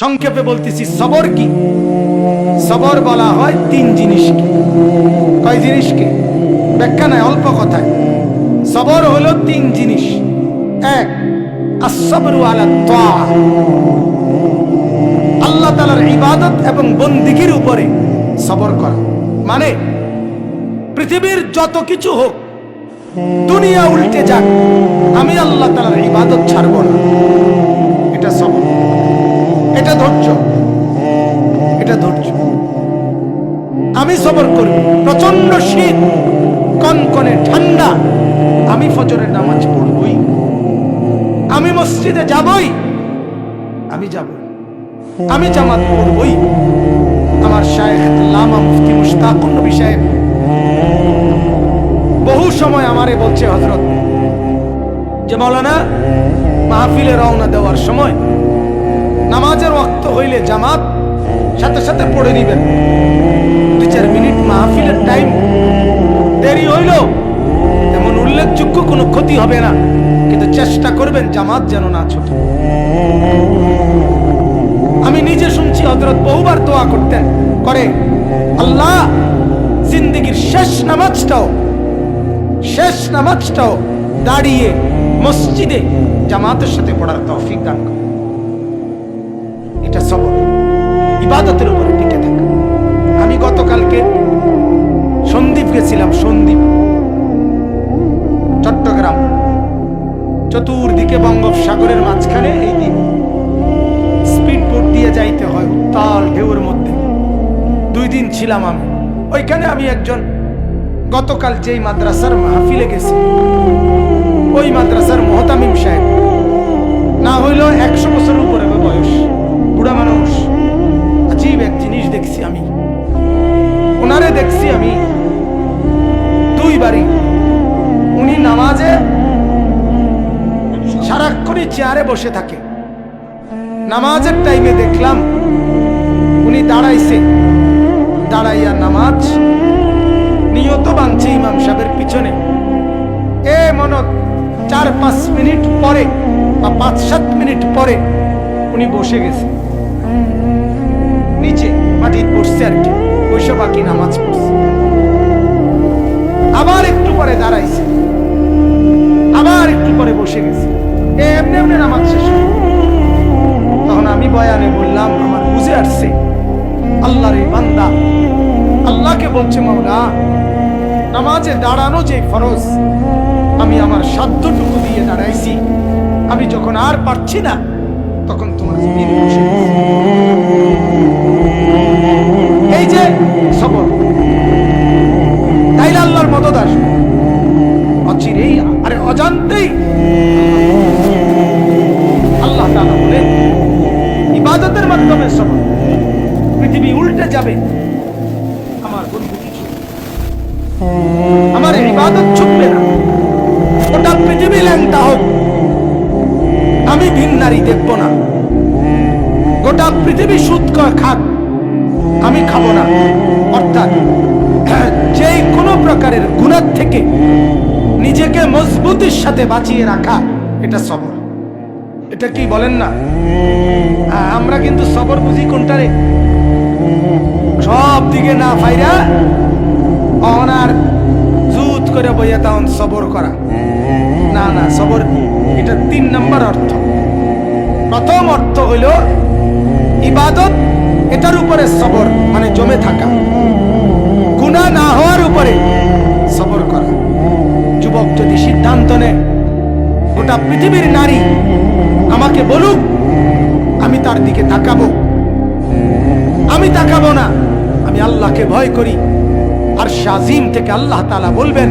সংক্ষেপে বলতেছি, সবর কি? সবর বলা হয় তিন জিনিসকে। কয় জিনিসকে? ব্যাখ্যা নাই, অল্প কথায়। সবর হলো তিন জিনিস। এক আসবরু আলা আল্লাহ তালার ইবাদত এবং বন্দিগির উপরে সবর করা। মানে পৃথিবীর যত কিছু হোক, দুনিয়া উল্টে যাক, আমি আল্লাহ তালার ইবাদত ছাড়ব না। ঠান্ডা আমি ফজরের নামাজ পড়বই। আমি মসজিদে যাবই। আমি যাব। আমি জামাত পড়বই। আমার শায়েখ লামা মুফতি মুশতাকুর নবী সাহেব। বহু সময় আমারে বলছে হজরত যে মৌলানা মাহফিলে রওনা দেওয়ার সময় নামাজের ওয়াক্ত হইলে জামাত সাথে সাথে পড়ে নিবেন। দুই চার মিনিট মাহফিলের টাইম উল্লেখযোগ্য কোনো ক্ষতি হবে না। কিন্তু চেষ্টা করবেন জামাত যেন না ছোট। আমি নিজে শুনছি হজরত বহুবার দোয়া করতেন, করে, আল্লাহ, জিন্দগির শেষ নামাজটাও শেষ নামাজটাও দাঁড়িয়ে মসজিদে জামাতের সাথে পড়ার তৌফিক দান করে এটা সবর। ইবাদতের উপরে টিকে থাকা আমি গতকালকে সন্দীপ গেছিলাম, সন্দীপ। চট্টগ্রাম চতুর্দিকে বঙ্গোপসাগরের মাঝখানে এই দ্বীপ স্পিড বোট দিয়ে যাইতে হয় উত্তাল ঢেউর মধ্যে। দুই দিন ছিলাম আমি। ওইখানে আমি একজন গতকাল যেই মাদ্রাসার মাহফিলে গেছি। ওই মাদ্রাসার মোহতামিম সাহেব। না হইলেও একশো বছর উপরে বয়স। বুড়া মানুষ। আজীব এক সারাক্ষণই চেয়ারে বসে থাকে। নামাজের টাইমে দেখলাম, উনি দাঁড়াইছে। দাঁড়াইয়া নামাজ নিয়ত বানছে ইমাম সাহেবের পিছনে। এ মনত চার পাঁচ মিনিট পরে বা পাঁচ সাত মিনিট পরে উনি বসে গেছে। নিচে মাটির পড়ছে আর কি, বসে বাকি নামাজ পড়ছে। আবার একটু পরে দাঁড়াইছে। আবার একটু পরে বসে গেছে। এমনি এমনি নামাজ শেষ। তখন আমি বয়ানে বললাম, আমার বুঝে আসছে, আল্লাহর এই বান্দা আল্লাহকে বলছে, মাওলা, নামাজে দাঁড়ানো যে ফরজ, আমি আমার সাধ্যটুকু দিয়ে দাঁড়াইছি আমি যখন আর পারছি না, তখন তোমার। এই যে সবর, তাইলে আল্লাহর মদত আসবে অচিরেই, আরে অজান্তেই ইবাদতের মাধ্যমে সবর পৃথিবী উল্টে যাবে। আমার বন্ধুটি ছুটবে। আমার ইবাদত ছুটবে না। ওটা পৃথিবী ল্যাংটা হোক। আমি ভিন নারী দেখব না। গোটা পৃথিবী সুদ খাক। আমি খাব না। অর্থাৎ, যেই কোনো প্রকারের গুণার থেকে নিজেকে মজবুতির সাথে বাঁচিয়ে রাখা, এটা সবর। এটা কি বলেন না? আমরা কিন্তু সবর বুঝি কোনটারে? সব দিকে না ফাইরা অনার জুত করে বইয়া তখন সবর করা। না না, সবর এটা তিন নম্বর অর্থ। প্রথম অর্থ হইল ইবাদত, এটার উপরে সবর মানে জমে থাকা। গুণা না হওয়ার উপরে সবর করা। যুবক যদি সিদ্ধান্ত নেয়, গোটা পৃথিবীর নারী আমাকে বলুক, আমি তার দিকে তাকাবো। আমি তাকাবো না। আমি আল্লাহকে ভয় করি। আর শাজিম থেকে আল্লাহ তালা বলবেন,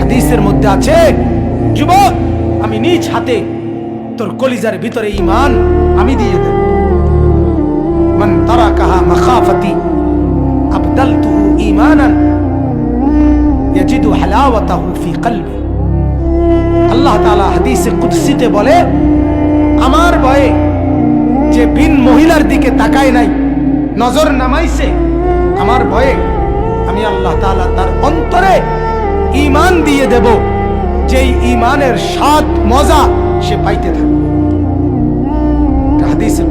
হাদিসের মধ্যে আছে, যুবক, আমি নিজ হাতে তোর কলিজার ভিতরে ইমান আমি দিয়ে দেব। মান তারা কাহা মখাফতি আবদালতুহু ঈমানান ইয়াজিদু হালাওয়াতাহু ফি কলবি। আল্লাহ তাআলা হাদিসে কুদসিতে বলে আমার ভয়ে যে বিন মহিলার দিকে তাকায় নাই, নজর নামাইছে, আমার ভয়ে আমি আল্লাহ তালা তার অন্তরে ইমান দিয়ে দেব, যেই ইমানের স্বাদ, মজা সে পাইতে থাকবে। হাদিসের